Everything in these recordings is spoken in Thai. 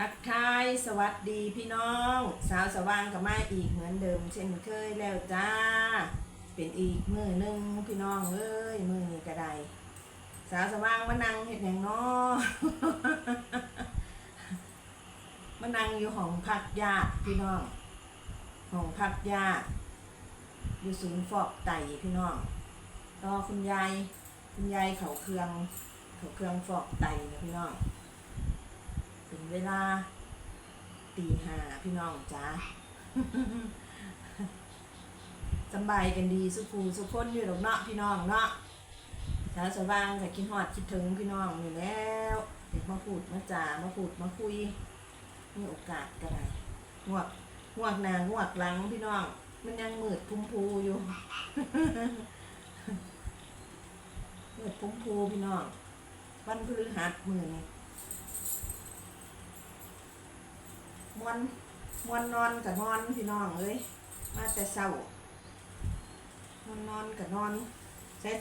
ทักทายสวัสดีพี่น้อง สาวสว่างกับมาอีกเหมือนเดิม เช่นเคยแล้วจ้า เป็นอีกมือหนึ่งพี่น้องเอ้ยมือนี้ก็ได้สาวสว่างมานั่งเห็ดอย่างน้อมานั่งอยู่ห้องพักญาพี่น้องห้องพักญาอยู่ศูนย์ฟอกไตพี่น้องรอคุณยายคุณยายเขาเครื่องเขาเครื่องฟอกไตนะพี่น้องึงเวลาตีห้าพี่น้องจ้าสบายกันดีสุขูสุขคนอยู่หรอกเนาะพี่น้องเนาะสาวสว่างกับคิดฮอดคิดถึงพี่น้องอยู่แล้วเด็กมาพูดมาจามาพูดมาคุยมีโอกาสก็ได้งวกงวกหนางวกหลังพี่น้อง มันยังมืดพุ่มพูอยู่มืดพุ่มพูพี่น้อง วันพฤหัสมือนี่ วนมวนนอนกับนอนพี่น้องเอ้ยมาแต่เศร้ามวนนอนกับนอน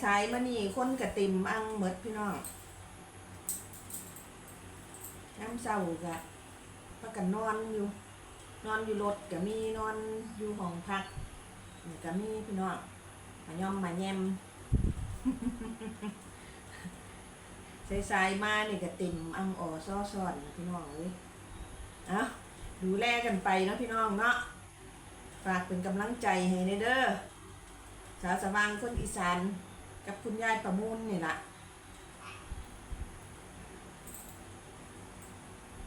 สายๆมานี่คนกับติ่มอังเมดพี่น้องน้ำเศร้ากะพากันนอนอยู่ นอนอยู่รถก็มีนอนอยู่ห้องพักนี่ก็มีพี่น้องมาย่อมมาแยมสายๆมานี่ก็ติ่มอังอ่อซ้อซ้อนพี่น้องเอ้ยเอ้า ดูแลกันไปเนาะพี่น้องเนาะฝากเป็นกำลังใจให้ในเด้อสาวสว่างคนอีสานกับคุณยายประมูลนี่ละ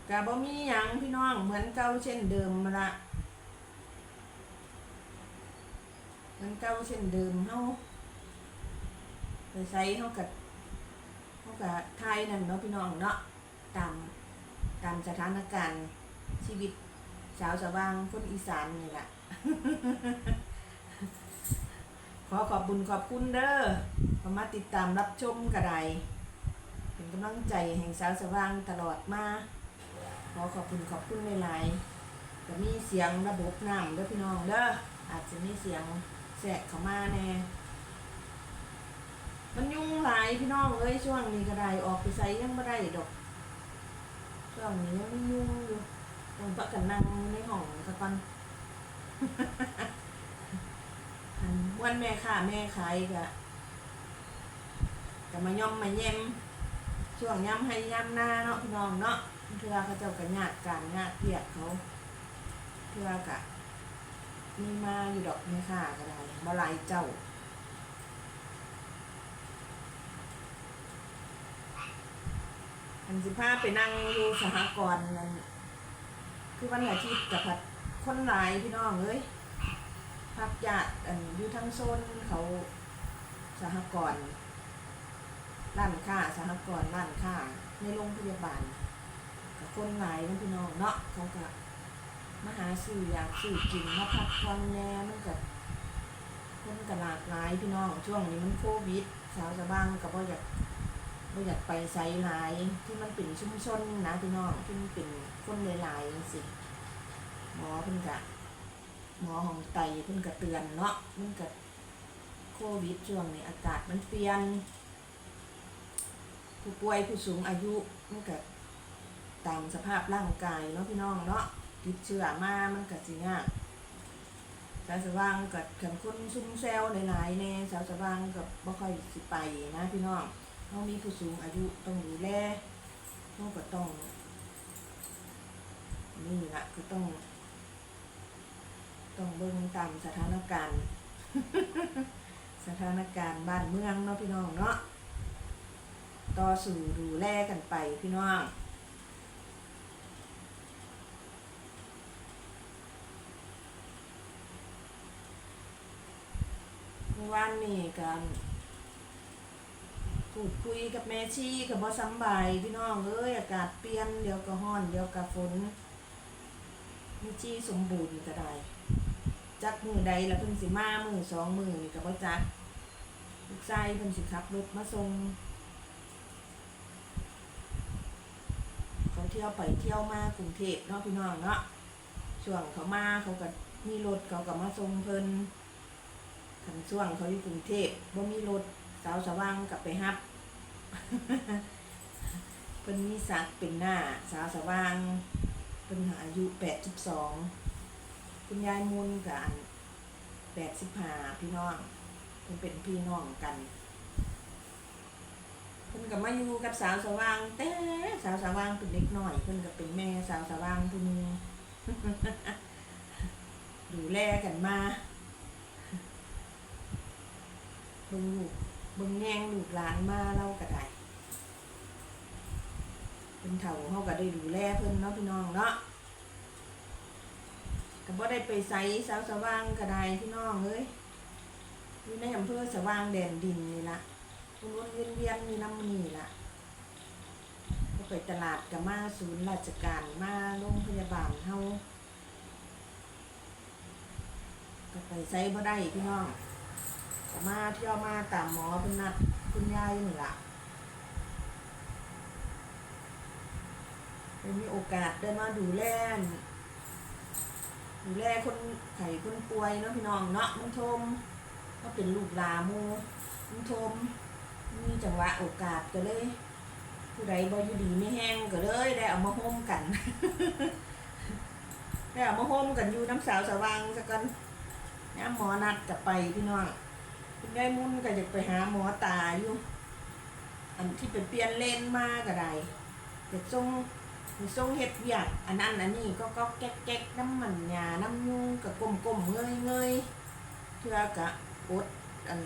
กะบ่มีหยังพี่น้องเหมือนเก่าเช่นเดิมมาละเหมือนเก่าเช่นเดิมเฮาไปใส่เฮากับเฮากับไทยนั่นเนาะพี่น้องเนาะตามตามสถานการณ์ชีวิต สาวสว่างคนอีสานนี่แหละ ขอขอบบุญขอบคุณเด้อขอมาติดตามรับชมกระไดเป็นกำลังใจแห่งสาวสว่างตลอดมา ขอขอบคุณขอบคุณหลายๆจะมีเสียงระบบน้ำเด้อพี่น้องเด้อ อาจจะมีเสียงแสกเข้ามาแน่มันยุ่งหลายพี่น้องเอ้ยช่วงนี้กระไดออกไปใส่ยังไม่ได้ดอกช่วงนี้ยังไม่ยุ่งอยู่ ต้องพักกันนั่งในห้องสักวันอันวันแม่ค่ะแม่ขายกะกะมาย่อมมาเย็มช่วงย่ำให้ย่ำหน้าเนาะพี่น้องเนาะเพื่อเขาเจ้ากะญาติการญาติเพียกเขาเพื่อกะมีมาอยู่ดอกแม่ค่ะก็ได้มาลายเจ้าอันสิพาไปนั่งอยู่สหกรณ์นั่น คือวันอาทิตย์กับพัดคนหลายพี่น้องเอ้ยพักญาติอันอยู่ทั้งโซนเขาสหกรณ์ร้านค้าสหกรณ์ร้านค้าในโรงพยาบาลกับคนหลายนะพี่น้องเนาะเขาก็มาหาซื้ออยากซื้อกินมาพักผ่อนแน่มันก็คนก็หลากหลายพี่น้องช่วงนี้มันโควิดสาวจะบ้างก็บ่อยาก ไม่อยากไปไซหลายที่มันเป็นชุมชนนะพี่น้องที่มันเป็นคนหลายๆสิหมอเพิ่นกะหมอของไตเพิ่นกะเตือนเนาะมันกะโควิดช่วงนี้อากาศมันเปลี่ยน ผู้ป่วยผู้สูงอายุมันกะตามสภาพร่างกายเนาะพี่น้องเนาะติดเชื้อมามันกะสิยากสาวสว่างกับขันคนซุ่มแซวหลายๆแน่สาวสว่างกับบ่ค่อยสิไปนะพี่น้อง เขามีผู้สูงอายุต้องดูแลเขาก็ต้อง นี่ละก็ต้อง ต้องเบิ่งตามสถานการณ์ สถานการณ์บ้านเมืองเนาะพี่น้องเนาะต่อสู่ดูแลกันไปพี่น้องเมื่อวานนี่กัน พูดคุยกับแม่ชีกับบ่สำบายพี่น้องเอ้ยอากาศเปลี่ยนเดี๋ยวก็ร้อนเดี๋ยวก็ฝนแม่ชีสมบูรณ์ก็ได้จักมือใดแล้วเพิ่นสิมามือสองมือนี่ก็บ่จักลูกชายเพิ่นสิขับรถมาส่งเขาเที่ยวไปเที่ยวมากรุงเทพเนาะพี่น้องเนาะช่วงเขามาเขาก็มีรถเขาก็มาส่งเพิ่นคันช่วงเขาอยู่กรุงเทพบ่มีรถสาวสว่างกลับไปฮับ เพิ่นมีสักดิ์เป็นหน้า สาวสว่างเป็นอายุแปดสิบสองคุณยายมูลกับอันแปดสิบห้าพี่น้องเพิ่นเป็นพี่น้องกันเพิ่นกับมาอยู่กับสาวสว่างแต่สาวสว่างเป็นเด็กหน้อยเพิ่นก็เป็นแม่สาวสว่างผู้นึงดูแลกันมาเบิ่งลูก เบิ่งแย่งลูกหลานมาเล่าก็ได้เป็นเฒ่าเฮาก็ได้ดูแลเพิ่นเนาะพี่น้องเนาะก็บ่ได้ไปไสสาวสว่างก็ได้พี่น้องเอ้ยอยู่ในอำเภอสว่างแดนดินนี่ล่ะวนๆเวียนๆมีน้ำนี่ละก็ไปตลาดก็มาศูนย์ราชการมาโรงพยาบาลเฮาก็ไปใช้บ่ได้พี่น้องก็ มาเที่ยวมาตามหมอเป็นนัดคุณยายนี่ล่ะได้มีโอกาสได้มาดูแลดูแลคนไข้คนป่วยเนาะพี่น้องเนาะมันโทมก็เป็นลูกลาหมูมันโทมมีจังหวะโอกาสก็เลย ผู้ใดบ่อยู่ดีไม่แห้งก็เลยได้เอามาโฮมกันได้เอามาโฮมกันอยู่น้ำสาวสว่างสักกันน้หมอนัดจะไปพี่น้อง คุณยายมุ่นก็จะไปหาหมอตาอยู่ อันที่ไปเปลี่ยนเลนมาก็ได้เด็กทรงมีทรงเฮ็ดเวียกอันนั้นอันนี้ก็ก็แก๊กแก๊กน้ำมันยาน้ำยุงกับกลมกลมเงยเงยเพื่อกะอดอัน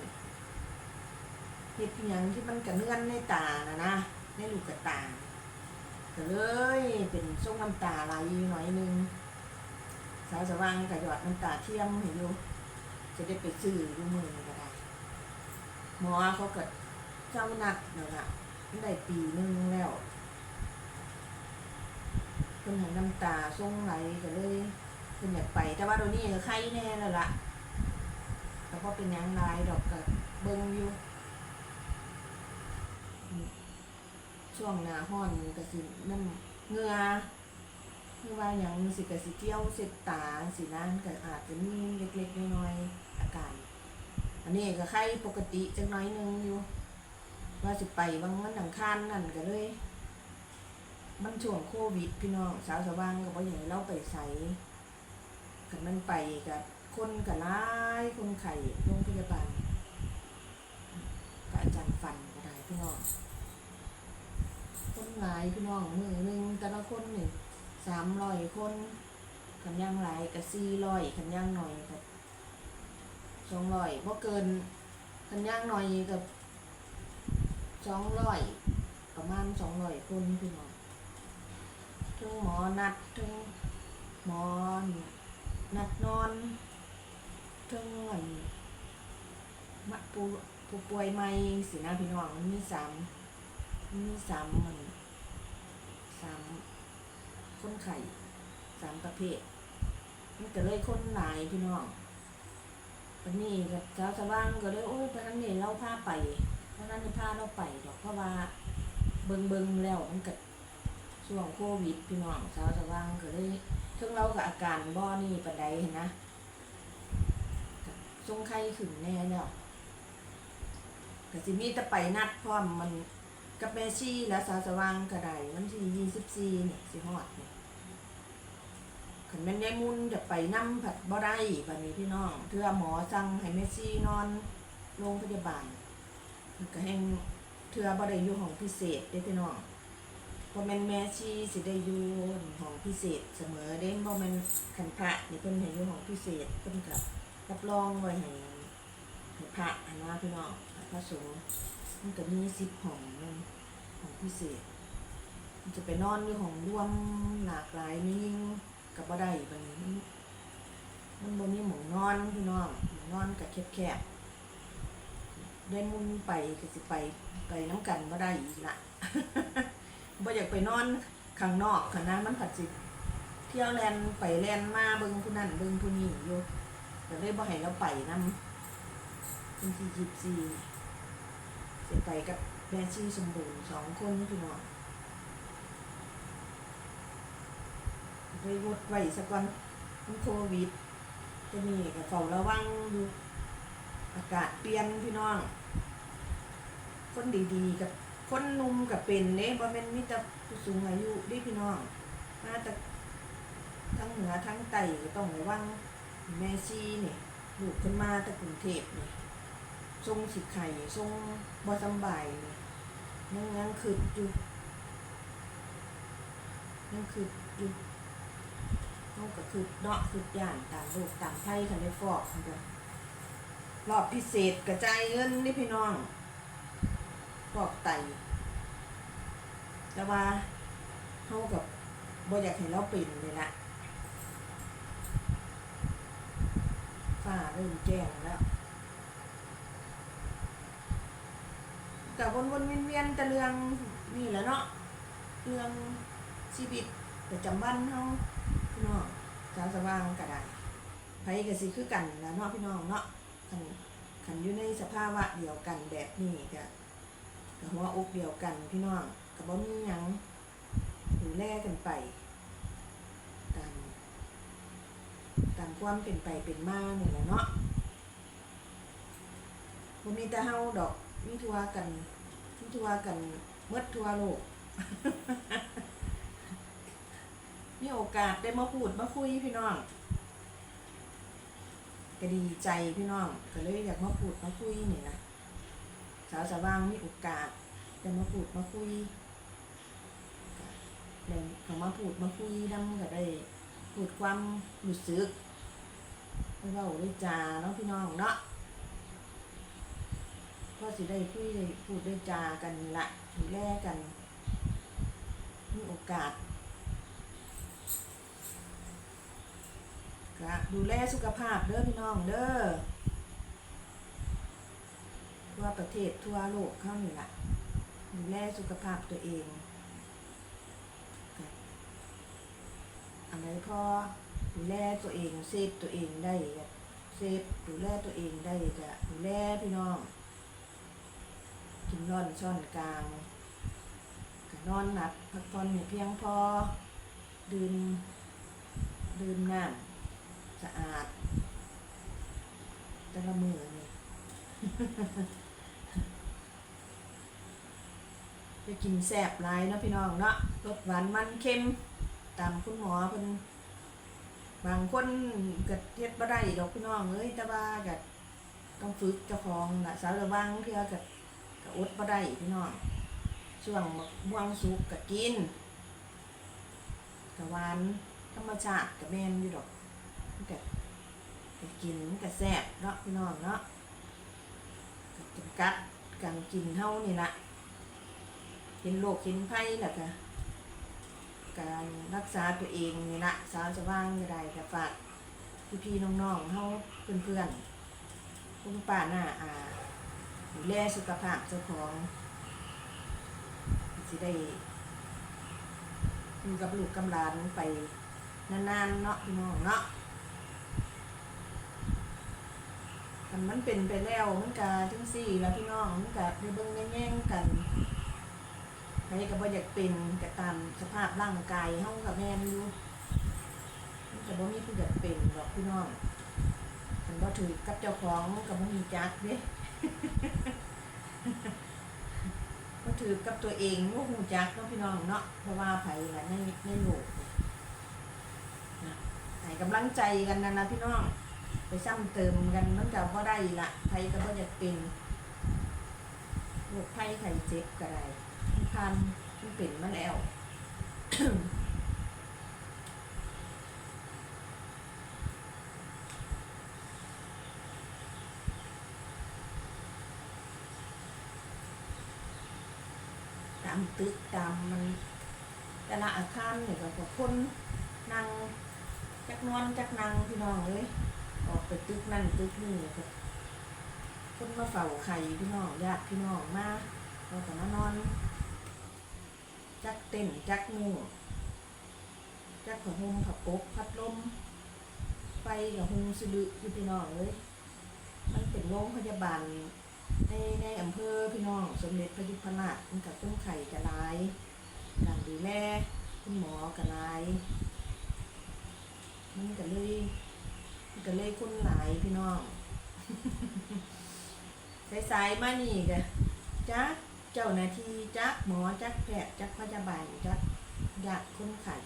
เฮ็ดอิหยังที่มันกระเนื่อนในตานะนะในลูกกระตาก็เลยเป็นทรงน้ำตาไหลหน่อยนึงสาวสว่างกับหยอดน้ำตาเทียมเห็นอยู่จะได้ไปซื้ออยู่มือก็ได้ หมอเขาเกิดเจ้านัดเนาะละได้ปีหนึงแล้วเพิ่นใหน้ำตาส่งไหลก็เลยเพิ่นอยากไป แต่ว่าตอนนี้ก็ไข้แน่แล้วล่ะแต่พอเป็นหยังไรดอกก็เบิ่งอยู่ช่วงหน้าห้อนก็สิน้ำเงือคือว่าอย่างสิกะสิเที่ยวเสร็จตาสินั้นก็อาจจะมีเล็กๆน้อยๆอาการ อันนี้ก็ไข้ปกติจังน้อยหนึงอยู่ ว่าสิไปบางวันอังคารนั่นก็เลย มันช่วงโควิด พี่น้องสาวสว่างก็บ่อยากให้เราไปใส่กันมันไปกับคนกับร้ายคนไข้โรงพยาบาลกับอาจารย์ฟันก็ได้พี่น้องคนหลายพี่น้องมือหนึ่งแต่ละคนหนี่งสามร้อยคนขันย่างหลายกับสี่ร้อยขันย่างหน่อยกับ สองร้อยเพราะเกินขันย่างหน่อยกับสองร้อยประมาณสองร้อยคนพี่น้องถึงหมอนัดถึงหมอนัดนอนถึงอันมะปูผู้ป่วยใหม่สินะพี่น้องมันมีสามมันมีสามมันสามคนไข่สามประเภทมันก็เลยคนหลายพี่น้อง ตอนนี้ก็เช้าสว่างก็เลยโอ้ยตอนนั้นนี่เราพาไปตอนนั้นนี่พาเราไปดอกเพราะว่าเบิงเบิงแล้วมันเก็ช่วงโควิดพี่น้องช้าสว่างก็เลยถึงเรากับอาการบ่นี่ปานใดเห็นนะทรงไข้ขึ้นแน่แล้วก็สิมีแต่ไปนัดพร้อมมันกับแม่ชีและสาวสว่างก็ได้วันที่ยี่สิบสี่เนี่ยสิฮอดเนี่ย ขันแม่นยายมุนจะไปนั่ผัดบ่ได้บัดนี้พี่น้องเทื่อหมอสั่งให้แม่ชีนอนโรงพยาบาลเพิ่นก็แห่งเทื่อบ่ได้อยู่ห้องพิเศษเด้พี่น้องบ่แม่นแม่ชีสิได้อยู่ห้องพิเศษเสมอเด้บ่แม่นคันพระนี่เพิ่นให้อยู่ห้องพิเศษเพิ่นก็รับรองไว้ให้ให้พระอันว่าพี่น้องพระสงฆ์มันก็มีสิบห้องหนึงของพิเศษมันจะไปนอนอยู่ของรวมหลากหลายนี่ยิ่ง กับบ่ได้บัดนี้มันมันบ่มีหมองนอนพี่น้องหมองนอนก็แคบๆได้มุนไปก็สิไปไปน้ำกันบ่ได้อีกละบ่อยากไปนอนข้างนอกค่ะนะมันผัดสิเที่ยวแลนไปแลนมาเบิ่งผู้นั้นเบิ่งผู้นี้อยู่ก็เลยบ่ให้เราไปนำเป็นที่ยิบซีเสียไปกับแม่ชีสมบูรณ์สองคนพี่น้อง ไปวดไว้สักวันมันโควิดจะมีกับเฝ้าระวังอยู่อากาศเปลี่ยนพี่น้อง คนดีๆกับคนหนุ่มกับเป็นเด้บ่แม่นมีแต่ผู้สูงอายุด้พี่น้องมาแต่ทั้งเหนือทั้งใต้ก็ต้องระวังแม่ซีนี่ลูกขึ้นมาแต่กรุงเทพนี่ทรงสิไข่ทรงบ่สำบายนี่ยังยังคืดอยู่ยังคืดอยู่ เขาก็คือเนาะคืดย่านตามโลกตามไทยคันได้ฟอกมันก็รอบพิเศษกระจายเงินนี่พี่น้องฟอกไตแต่ว่าเขากับบอยากให้เราเป็นเลยละฟ้าเริ่มแจ้งแล้วกับวนวนๆเวียนเวียนๆแต่เรื่องนี่แหละเนาะเรื่องชีวิตประจำวันเฮา น้สาวสว่างก็ได้ไผก็สิคือกันแหล้วเนาะพี่น้องเนาะคันคันอยู่ในสภาวะเดียวกันแบบนี้ก็ก็หัวอกเดียวกันพี่น้องก็บ่มีหยังดูแลกันไปตามตามความเป็นไปเป็นมาเนี่ยแหละเนาะบ่มีแต่เฮาดอกมีทัวกันมีทัวกันเมดทัวโลก มีโอกาสได้มาพูดมาคุยพี่น้องก็ดีใจพี่น้องก็เลยอยากมาพูดมาคุยนี่นะสาวสว่างมีโอกาสได้มาพูดมาคุยเดินเขามาพูดมาคุยนำก็ได้พูดความรู้สึกเว่าได้จาเนาะพี่น้องเนาะก็สิได้คุยได้พูดได้จากันละดูแลกันมีโอกาส ก็ดูแลสุขภาพเด้อพี่น้องเด้อทั่วประเทศทั่วโลกเข้านี่ละดูแลสุขภาพตัวเองอะไรพอดูแลตัวเองเซฟตัวเองได้เซฟดูแลตัวเองได้ก็ดูแลพี่น้องกินนอนช้อนกลางนอนหนักพักผ่อนให้เพียงพอดื่มดื่มน้ำ สะอาด แต่ละมือนี่ไปกินแซ่บหลายเนาะพี่น้องเนาะรสหวานมันเค็ม ตามคุณหมอเพิ่นบางคนก็เฮ็ดบ่ได้ดอกพี่น้องเอ้ยแต่ว่าก็ต้องฝึกเจ้าของนะสาวระวังเทื่อก็ก็อดบ่ได้พี่น้องช่วงม่วงสุกก็กินก็หวานธรรมชาติก็แม่นอยู่ดอก ก็กินมันก็แซ่บเนาะพี่น้องเนาะก็จำกัดการกินเท่านี่ละเห็นโรคเห็นภัยแหล้วก็การรักษาตัวเองนี่ละสาวจะว่างไม่ได้แต่ฝากพี่ๆน้องๆเฮาเพื่อนๆคุณป้าหน้าอาดูแลสุขภาพเจ้าของสิได้อยู่กับลูกกำลานไปนานๆเนาะพี่น้องเนาะ คันมันเป็นไปแล้วมันกะทั้งสี่แล้วพี่น้องมันกะได้เบิ่งได้แย่งกันใครก็บ่อยากเป็นก็ตามสภาพร่างกายเฮากับแม่นอยู่มันก็บ่มีผู้อยากเป็นหรอกพี่น้องคันบ่ถือกับเจ้าของก็บ่มีจักเด้บ่ถือกับตัวเองบ่ฮู้จักเนาะพี่น้องเนาะเพราะว่าไผล่ะในในโลกนะให้กำลังใจกันนะนะพี่น้อง ไปซ้ำเติมกันมันก็บ่ได้ละไผก็บ่อยากเป็นโรคภัยไข้เจ็บก็ได้มันพันมันเป็นมาแล้วตามตึกตามมันแต่ละอาคารเนี่ยก็กับคนนั่งจักนอนจักนั่งพี่น้องเลย ออกไปตึกนั่นตึกนี่ก็คนมาเฝ้าไข่พี่น้องญาติพี่น้องมาเราก็มานอน จักเต้นจักงูจักผ้าห่มผ้าปกพัดลมไฟกับหงสลืออยู่พี่น้องเลย มันเป็นโรงพยาบาลในในอำเภอพี่น้องสมเด็จพระยุพราชมันกับต้นไข่กระลายการดูแลคุณหมอกระลายมันก็เลย ก็เลยคนหลายพี่น้องสายๆมานี่กะจักเจ้าหน้าที่จักหมอจักแพทย์จักพยาบาลจักญาติคนไข้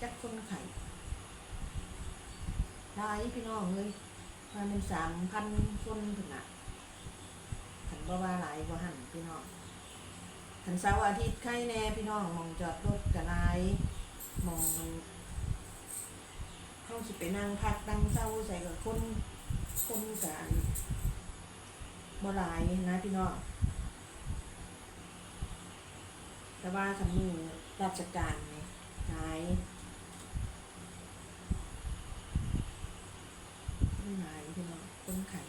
จักคนไข้หลายพี่น้องเลยมาเป็นสามพันคนถึงอะขันบ่ว่าหลายบ่หันพี่น้องขันเสาร์อาทิตย์ใครแน่พี่น้องมองจอดรถกะหลยมอง เขาสิไปนั่งพักนั่งเศร้าใส่กับคนคนกันบ่หลายนะพี่น้องแต่ว่าสำมือราชการเนี่หายไม่หายพี่น้องต้นไข่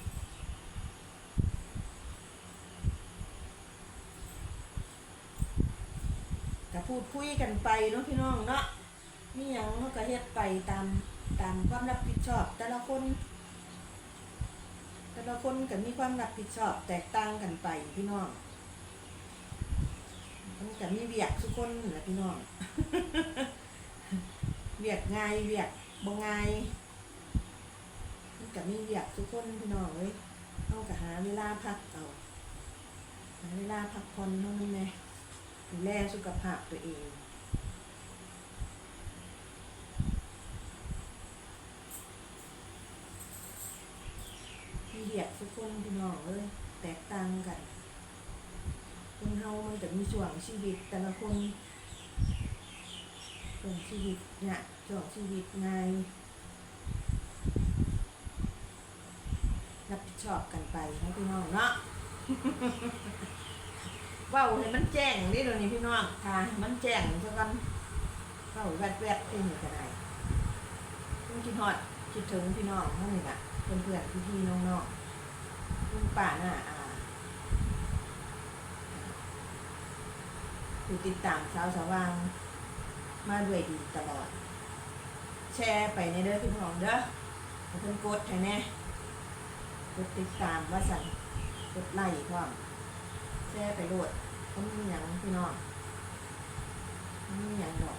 ก็พูดคุยกันไปเนาะพี่น้องเนาะมีหยังเราก็เฮ็ดไปตาม ตามความรับผิดชอบ แต่ละคน แต่ละคนก็มีความรับผิดชอบ แตกต่างกันไปพี่น้องมันจะมีเวียกทุกคนแหละพี่น้อง เวียกง่ายเวียกบ่ง่ายมันจะมีเวียกทุกคนพี่น้องเลยเอาก็หาเวลาพักเอาหาเวลาพักผ่อนเท่านั้นแหละดูแลสุขภาพตัวเอง มีเวียกทุกคนพี่น้องเลยแตกต่างกัน คนเฮามันจะมีช่วงชีวิตแต่ละคนช่วงชีวิตเนี่ยช่วงชีวิตง่ายรับผิดชอบกันไปนะพี่น้องเนาะเว้าให้มันแจ้งนี่เดี๋ยวนี้พี่น้องค่ะ มันแจ้งซะกันเว้าแวดแวดๆเป็นก็ได้ต้องคิดฮอด คิดถึงพี่น้องเท่านี้ละเพื่อนเพื่อนพี่พี่ๆน้องๆลุงป่าน้าอาผู้ติดตามสาวสว่าง มาด้วยดีตลอด แชร์ไปในเด้อพี่น้องเด้อเพิ่นกดให้แน่กดติดตามว่าสั่นกดไลค์พร้อมแชร์ไปโหลดเขามีหยังพี่น้องบ่มีหยังดอก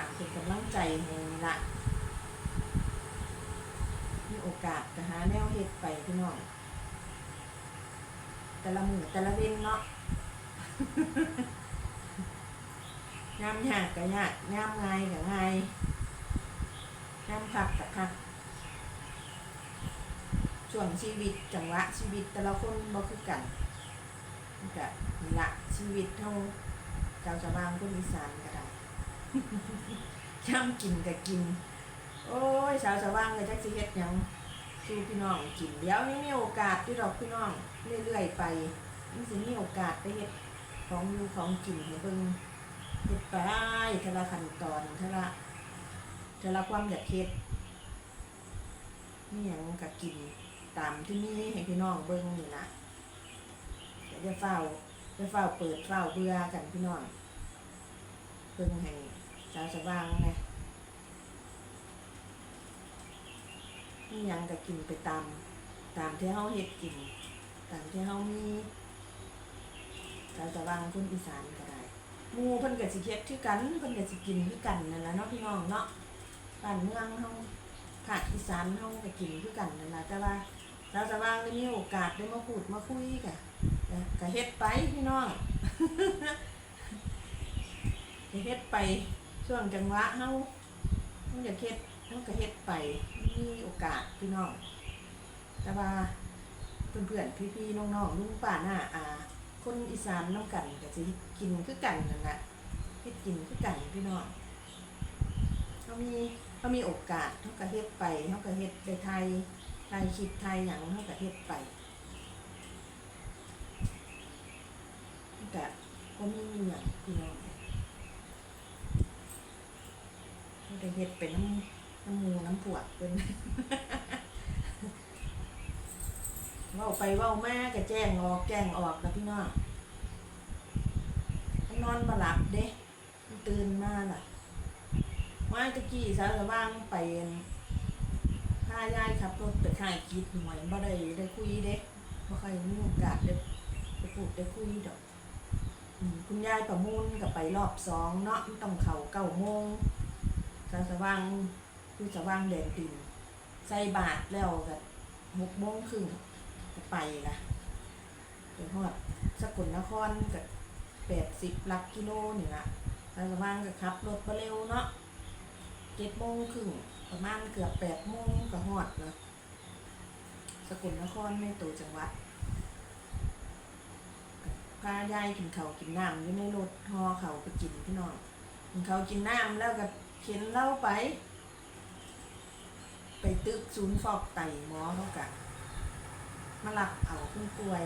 ฝากเป็นกำลังใจให้ละมีโอกาสก็หาแนวเฮ็ดไปพี่น้องแต่ละมือแต่ละเว้นเนาะงามยากก็ยากงามง่ายก็ง่ายงามคักก็คักช่วงชีวิตจังหวะชีวิตแต่ละคนบ่คือกันมันก็นี่ละชีวิตเท่าเจ้าชาวบ้านคนอีสานก็ได้ ย่ำกินก็กิน โอ้ยชาวชาวบ้านก็จักสิเฮ็ดหยังสู่พี่น้องกินเดี๋ยวนี้มีโอกาสที่ดอกพี่น้องเรื่อยๆไปมันสิมีโอกาสไปเฮ็ดของอยู่ของกินให้เบิ่งเฮ็ดไปทละขั้นตอนทละทละความอยากเฮ็ดมีหยังก็กินตามที่มีให้พี่น้องเบิ่งนี่ล่ะอย่าได้เฝ้าอย่าเฝ้าเปิดเฝ้าเบื่อกันพี่น้องเบิ่งให้ สาวสว่างนะนี่ยังก็กินไปตาม ตามที่เฮาเฮ็ดกิน ตามที่เฮามีเราจะวางคนอีสานก็ได้หมู่เพิ่นก็สิเฮ็ดคือกันเพิ่นก็สิกินคือกันนั่นล่ะเนาะพี่น้องเนาะบ้านเมืองเฮาภาคอีสานเฮาก็กินคือกันนั่นล่ะแต่ว่าเราจะวางได้มีโอกาสได้มาพูดมาคุยกะก็เฮ็ดไปพี่น้องก็เฮ็ดไป ช่วงจังหวะเฮาเฮาอยากเฮ็ดมันก็เฮ็ดไปมีโอกาสพี่น้อง แต่ว่าเพื่อนๆพี่ๆน้องๆลุงป้าหน้าอาคนอีสานน้ำกันก็สิกินคือกันนั่นแหละเฮ็ดกินคือกันพี่น้องเขามีเขามีโอกาสเขาก็เฮ็ดไปเขาก็เฮ็ดไปไทยไทยคลิปไทยหยังเขาก็เฮ็ดไปมันก็มีหยังพี่น้อง เขาก็เฮ็ดไปน้ำน้ำมูน้ำปวดเป็นเว่าไปเว่ามาก็แจ้งออกแจ้งออกนะพี่น้องนอนมาหลับเด้ตื่นมาล่ะว่าตะกี้สาวสว่างไปพายายขับรถไปค่ายกิดหน่วยบ่ได้ได้คุยเด้บ่ค่อยมีโอกาสได้ไปพูดได้คุยดอกคุณยายประมูลก็ไปรอบสองเนาะต้องเข่าเก้าโมง สาวสว่างคือสว่างแดงดินใส่บาทแล้วก็หกโมงครึ่งก็ไปละไปฮอดสกลนครก็แปดสิบลักกิโลนี่ละสาวสว่างก็ขับรถมาเร็วเนาะเจ็ดโมงครึ่งประมาณเกือบแปดโมงก็ฮอดแล้วสกลนครในตัวจังหวัดพายายกินเขากินน้ำอยู่ในรถฮอเขาไปกินพี่น้องกินข้ากินน้ำแล้วก็ เข็นเล่าไป ไปตึกศูนย์ฟอกไตหมอเขากะมาหลักเอาผู้ป่วย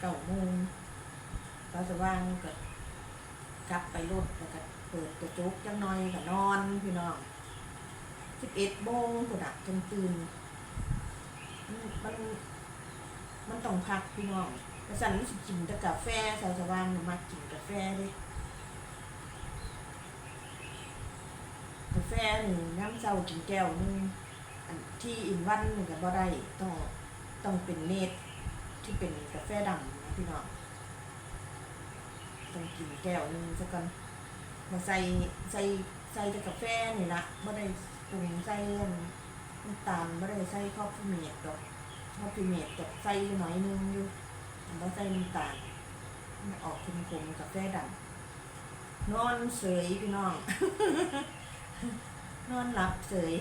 เก่าโมงเราจะว่างก็กลับไปรถแล้วก็เปิดกระจกจังน่อยก็นอนพี่น้องสิบเอ็ดโมงกูดักจนตื่นมันมันต้องพักพี่น้องกระสันรู้สึกกินแต่กาแฟสาวจะว่างมากินกาแฟเลย กาแฟหนึ่งน้ำเจ้ากินแก้วหนึงอันที่อินวันหนึ่งกับบ่ได้ต้องต้องเป็นเนตที่เป็นกาแฟดำนะพี่น้องต้องกินแก้วหนึงสักก่อนมาใส่ใส่ใส่แต่กาแฟนี่ละบ่ได้ปรุงใส่น้ำตาลบ่ได้ใส่ข้าวฟูเมียดดอกข้าวฟูเมียดกับใส่หน่อยนึงอยู่บ่ใส่น้ำตาลมันออกขมๆกาแฟดำนอนเสยพี่น้อง นอนหลับเฉย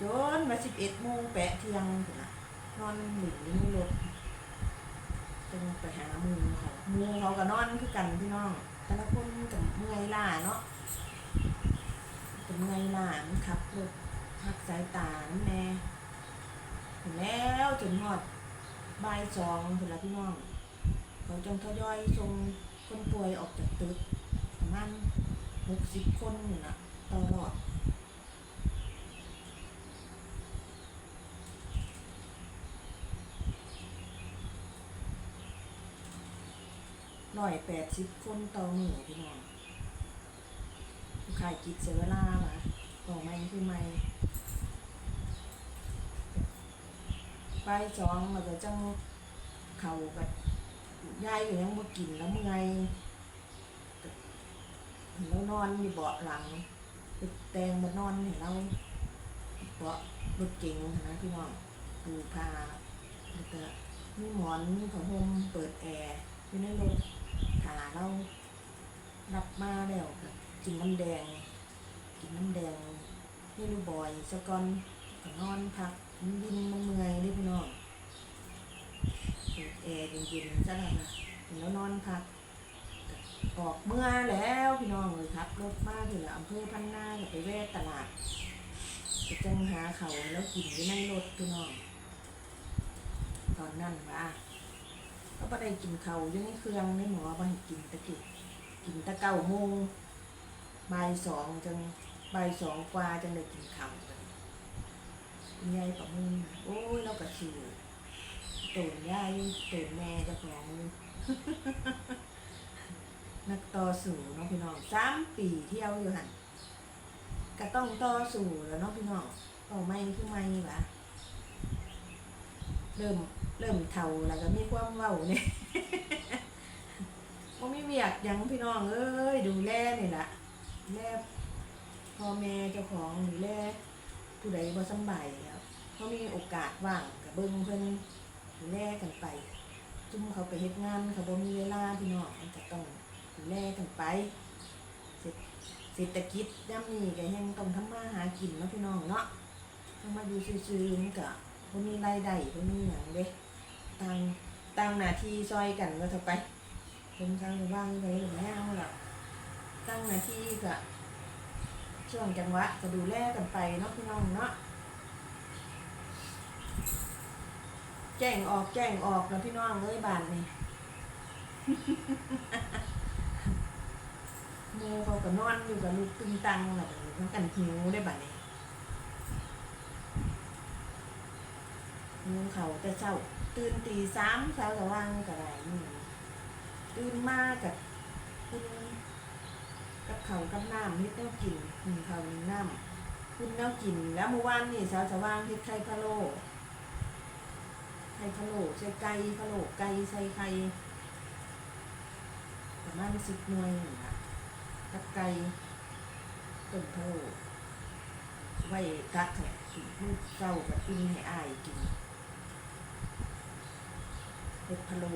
จนมาสิบเอ็ดโมงแปะเที่ยงถึงละนอนหนึ่งนี่รถจนไปหามูเขามูเขาก็นอนคือกันพี่น้อง แต่ละคนกับเมื่อยล้าเนาะกับเมื่อยล้ามันขับรถพักสายตานั่นแน่แล้วจนหอดบายสองถึงละพี่น้อง เขาจงทยอยส่งคนป่วยออกจากตึกประมาณหกสิบคนนี่นะ ตลอดร้อยแปดสิบคนต่อหนึ่งพี่น้องผู้ขายกิจเสียเวลามาต่อไม่คือไม่ไปสองมันจะจังเข่ากับยายอยู่ยังบ่กินแล้วเมื่อยแล้วนอนอยู่เบาะหลัง แตงมานอนเห็นเราเบาะรถเก๋งนะพี่น้องดูพาแล้วก็มีหมอนมีผ้าห่มเปิดแอร์อยู่ในรถหาเรารับมาแล้วก็กินน้ำแดง กินน้ำแดงให้ลูกบอยสะกอนก็นอนพักมันวินมันเมื่อยเด้พี่น้องเปิดแอร์เย็นๆซะแล้วนะแล้วนอนพัก ออกเมื่อแล้วพี่น้องเลยครับรถมาถึงอำเภอพันนาไปแวะตลาดไปจังหาเขาแล้วกินอยู่ในรถพี่น้อง ตอนนั้นว่าก็บ่ได้กินเขาวอยู่เครื่องในหมอบ่ให้กินตะกี้กินตะเก้าโมงบ่ายสองจังบ่ายสองกว่าจังได้กินเขาวกันคุณยายประมุนโอ้ยเราก็ชื่อตูนยายตูนแม่จ้าของอยู่ นักต่อสู้เนาะพี่น้องสามปีเที่ยวอยู่หันก็ต้องต่อสู้แล้วเนาะพี่น้องต่อไม่คือไม่หวะเริ่มเริ่มเท่าแล้วก็มีความเว้าเนี่ยว่ามีเวียกยังพี่น้องเอ้ยดูแลนี่ละดูแลพ่อแม่เจ้าของดูแลผู้ใดบ่สบายแล้วเขามีโอกาสว่างกับเบิ่งเพิ่นดูแลกันไปจุ่มเขาไปเฮ็ดงานเขาบ่มีเวลาพี่น้องมันก็ต้อง ดูแลกันไปเศรษฐกิจย่ำนี้ก็ยังต้องทำมาหากินเนาะพี่น้องเนาะทำมาอยู่ซื่อๆมันก็บ่มีรายได้บ่มีหยังเด้ต่างต่างหน้าที่ซอยกันก็เท่าไปเป็นทางว่างไปหรือไม่เอาหรอกตั้งหน้าที่ก็ช่วงจังหวะก็ดูแลกันไปเนาะพี่น้องเนาะแจ้งออกแจ้งออกแล้วพี่น้องเลยบานนี่ หมูเขาก็นอนอยู่กับลูกตึงตังแบบนี้มันกันหิวได้บัดนี้หมูเขาแต่เช้าตื่นตีสามเช้าก็ว่างก็ได้นี่ตื่นมากับคุณกับเขากับน้ำเฮ็ดแนวกินหนึ่งเขานึ่งน้ำคุณแนวกิน แล้วเมื่อวานนี่สาวสว่างเฮ็ดไข่พะโล้ไข่พะโล้ใส่ไก่พะโล้ไก่ใส่ไข่ประมาณสิบหน่วย กับไก่ต้มพะโล้ไว้กักให้กินมื้อเช้ากับปิ้งให้อายกินเฮ็ดพะโล้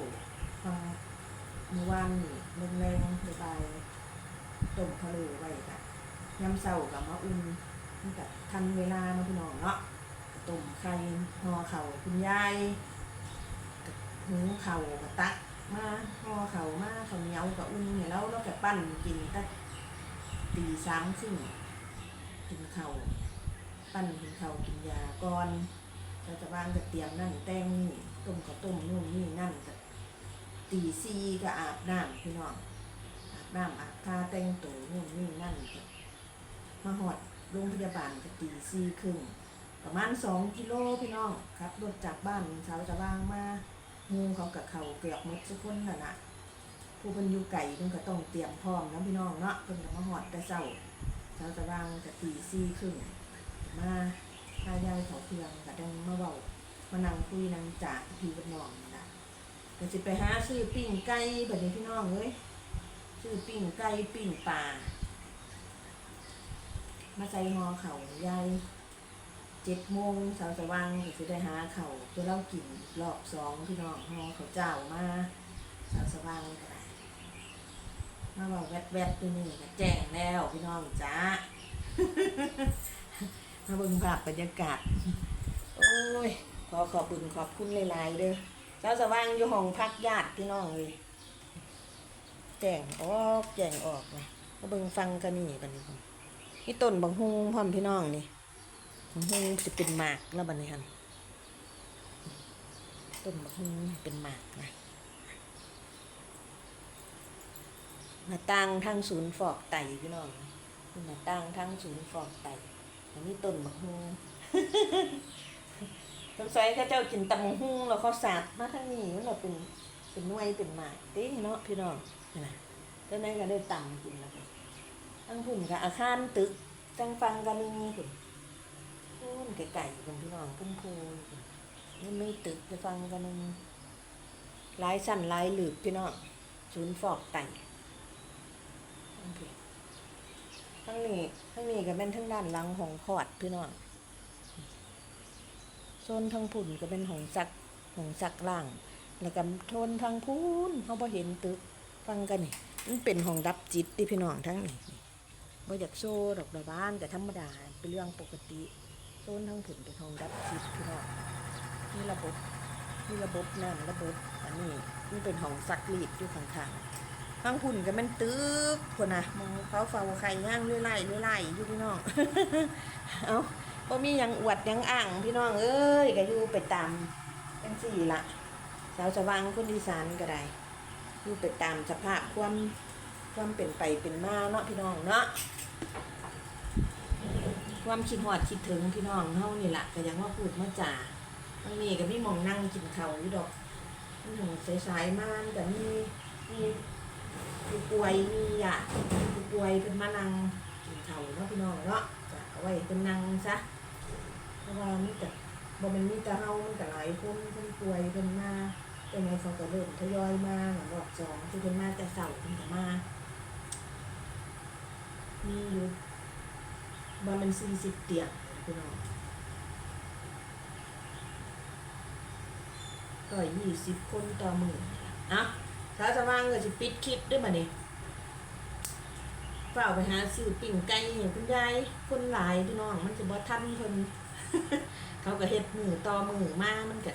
ฟังเมื่อวานนี่แรงๆสบายต้มพะโล้ไว้ค่ะยำเศร้ากับมาอุ่นมันก็ทันเวลาเนาะพี่น้องเนาะต้มไข่ห่อเข่าคุณยายก็หุงเข่ากับตักมาห่อเข่ามาข้าวเหนียวกับอุ่นเนี่ยแล้วเราก็ปั้นกินตั้ง ตีสามครึ่งกินเข่าปั้นกินเข่ากินยาก่อนเราจะบ้านก็เตรียมนั่นแต้งนี่ต้มข้าวต้มนู่นนี่นั่นก็ตีซีก็อาบน้ำพี่น้องอาบน้ำอาบท่าแต่งตัวนู่นนี่นั่นก็มาหอดโรงพยาบาลก็ตีสี่ครึ่งประมาณสองกิโลพี่น้องครับรถจากบ้านเช้าจะว่างมาหูเขากับเขาเกือบมดทุกคนน่ะนะ ผู้เป็นอยู่ไก่เพิ่นก็ต้องเตรียมพร้อมนะพี่น้องเนาะเพิ่นก็มาหอดแต่เช้าเช้าจะว่างก็ตีสี่ครึ่งมาพายายเขาเพียงก็ดังมาเว้ามานั่งคุยนั่งจ่าพี่กับน้องนี่ล่ะก็สิไปหาซื้อปิ้งไก่แบบนี้พี่น้องเอ้ยชื่อปิ้งไก่ปิ้งปลามาใส่หอเขายายเจ็ดโมงสาวสว่างก็จะได้หาเขาเพื่อเล่ากินรอบสองพี่น้องหอเขาเจ้ามาสาวสว่างก็ได้ มาบอกแวดแวดๆตัวนี้ก็แจ้งแล้วพี่น้องจ้ามาเบิ่งภาพบรรยากาศ โอ้ย ขอขอบคุณขอบคุณหลายๆเด้อสาสว่างอยู่ห้องพักญาติพี่น้องเลยแจ้งออกแจ้งออกนะมาเบิ่งฟังกันนี่กันนี่นี่ต้นบางฮุงพร้อมพี่น้องนี่บางฮุงสิเป็นหมากแล้วบัดนี้คันต้นบางฮุงเป็นหมากนะ หน้าต่างทางศูนย์ฟอกไตพี่น้องหน้าต่างทางศูนย์ฟอกไตอันนี้ต้นบางฮุงสงสัยเขาเจ้ากินตำบักฮุงแล้วเขาสาดมาทางนี้มันเราเป็นเป็นหน่วยเป็นหมากติเนาะพี่น้องนะเจ้านั้นก็ได้ต่ำกินแล้วทั้งพุ่นกับอาคารตึกจังฟังกันนึงพุ่นพุ่นไก่ๆพุ่นพี่น้องพุ่นพูนพุ่นนี่ไม่ตึกจะฟังกันนึงหลายสั้นหลายหลืบพี่น้องศูนย์ฟอกไต ทั้งนี้ทั้งนี้ก็เป็นทั้งด้านหลังของพอดพี่น้องโซนทั้งพุ่นก็เป็นของสักของสักล่าง แล้วก็โทนทางพูนเขาพอเห็นตึกฟังกันนี่มันเป็นห้องรับจิตที่พี่น้องทั้งนี้บ่อยากโซ่ดอกดอกบ้านแต่ธรรมดาเป็นเรื่องปกติโซนทั้งผุ่นเป็นห้องรับจิตพี่น้องมีระบบมีระบบนั่นระบบอันนี้มันเป็นห้องซักรีดอยู่ข้างๆ ข้างพุ่นก็มันตึกคนน่ะมองเขาเฝ้าไข่ย่างเรื่อยๆเรื่อยๆอยู่พี่น้อง เอาบ่มียังอวดยังอ่างพี่น้องเอ้ยก็อยู่ไปตามจังสี่ละสาวสว่างคนอีสานก็ได้อยู่ไปตามสภาพความความเป็นไปเป็นมาเนาะพี่น้องเนาะความคิดหอดคิดถึงพี่น้องเฮานี่แหละก็ยังว่าพูดมาจ่าบางนี้ก็มีมองนั่งกินเขาอยู่ดอกมีหมองสายๆมานก็มีมี ผู้ป่วยมีญาติผู้ป่วยเป็นมานั่งกินข้าวเนาะพี่น้องเนาะก็เอาไว้เป็นนั่งซะเพราะว่ามีแต่บ่มันมีแต่เฮามันก็หลายคนเพิ่นป่วยเพิ่นมาเป็นไงเขาก็เริ่มทยอยมาหลังรอบสองที่เพิ่นมาแต่เช้าเพิ่นก็มา มีอยู่บ่แมัน40เตียงพี่น้องก็20คนต่อมื้ออะ ถ้าจะว่างก็สิปิดคลิปด้วยบัดนี้เฝ้าไปหาซื้อปิ้งไก่ให้คุณยายคนหลายพี่น้อง มันสิบ่ทันเพิ่นเขาก็เฮ็ดมือต่อมือมามันก็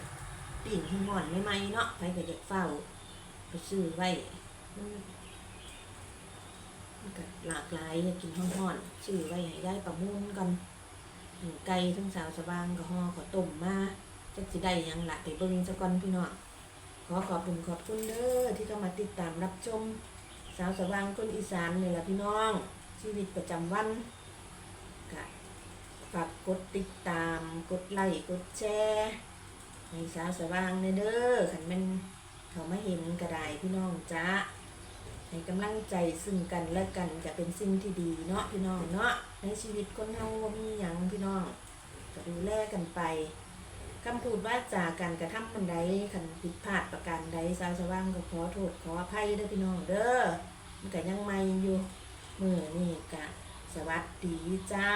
ปิ่นให้ห่อนไม่ไหมเนาะใครก็อยากเฝ้า ไปซื้อไว้มันก็หลากหลายอยากกินห่อนๆซื้อไว้ให้ได้ประมูลกันไก่ทั้งสาวสว่างก็ห่อก็ต้มมาจักสิได้ยังละไปเบิ่งซะก่อนพี่น้อง อขอบคุณขอบคุณเด้อที่เข้ามาติดตามรับชม สาวสว่างคนอีสานนี่แหละพี่น้อง ชีวิตประจำวันก็ฝากกดติดตาม กดไลค์กดแชร์ให้สาวสว่างเนเด้อขันมันเขามาเห็นกระไดพี่น้องจ้าให้กำลังใจซึ่งกันและกันจะเป็นสิ่งที่ดีเนาะพี่น้องเนาะในชีวิตคนเฮามีหยังพี่น้องก็ดูแลกันไป คำพูดว่าจากันกระทำมันใดขันผิดพลาดประการใดสาวสว่างก็ขอโทษขออภัยเด้อพี่น้องเด้อมันก็ยังไม่อยู่เมื่อนี่กะสวัสดีจ้า